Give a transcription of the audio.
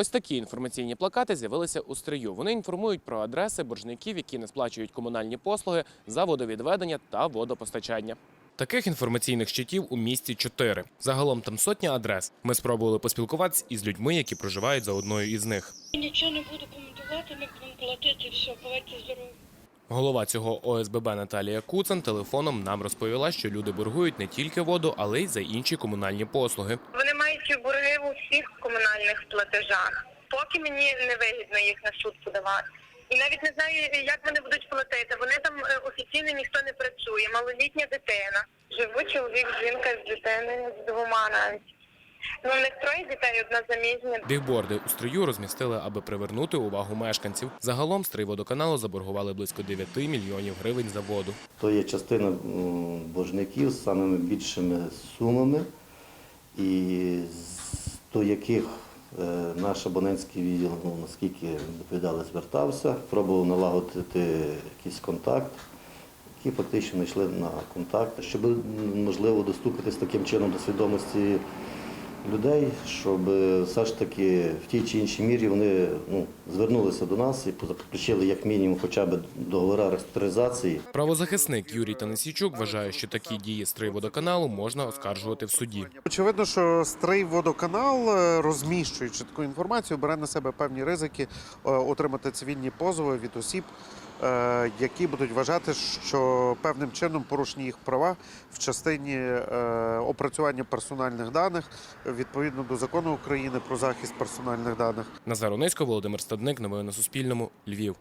Ось такі інформаційні плакати з'явилися у стрию. Вони інформують про адреси боржників, які не сплачують комунальні послуги за водовідведення та водопостачання. Таких інформаційних щитів у місті чотири. Загалом там сотня адрес. Ми спробували поспілкуватися із людьми, які проживають за одною із них. Нічого не буду коментувати, ми будемо платити, все, бувайте здорові. Голова цього ОСББ Наталія Куцан телефоном нам розповіла, що люди боргують не тільки воду, але й за інші комунальні послуги. Вони мають борги у всіх комунальних платежах. Поки мені не вигідно їх на суд подавати. І навіть не знаю, як вони будуть платити. Вони там е, офіційно ніхто не працює. Малолітня дитина. Живу чоловік, жінка з дитиною, з двома навіть. Ну, в них троє дітей, одна заміжня. Бігборди у стрию розмістили, аби привернути увагу мешканців. Загалом стрийводоканалу заборгували близько 9 мільйонів гривень за воду. То є частина боржників з самими більшими сумами, і до яких е, наш абонентський відділ, ну, наскільки доповідали, звертався, пробував налагодити якийсь контакт, які фактично йшли на контакт, щоб можливо достукатись таким чином до свідомості людей, щоб е, все ж таки в тій чи іншій мірі вони ну, звернулися до нас і заключили як мінімум хоча б договори реструктуризації. Правозахисник Юрій Танисійчук вважає, що такі дії стрийводоканалу можна оскаржувати в суді. Очевидно, що стрий водоканал, е, розміщуючи таку інформацію, бере на себе певні ризики е, отримати цивільні позови від осіб, які будуть вважати, що певним чином порушені їх права в частині опрацювання персональних даних відповідно до закону України про захист персональних даних. Назар Онисько, Володимир Стадник. Новини на Суспільному. Львів.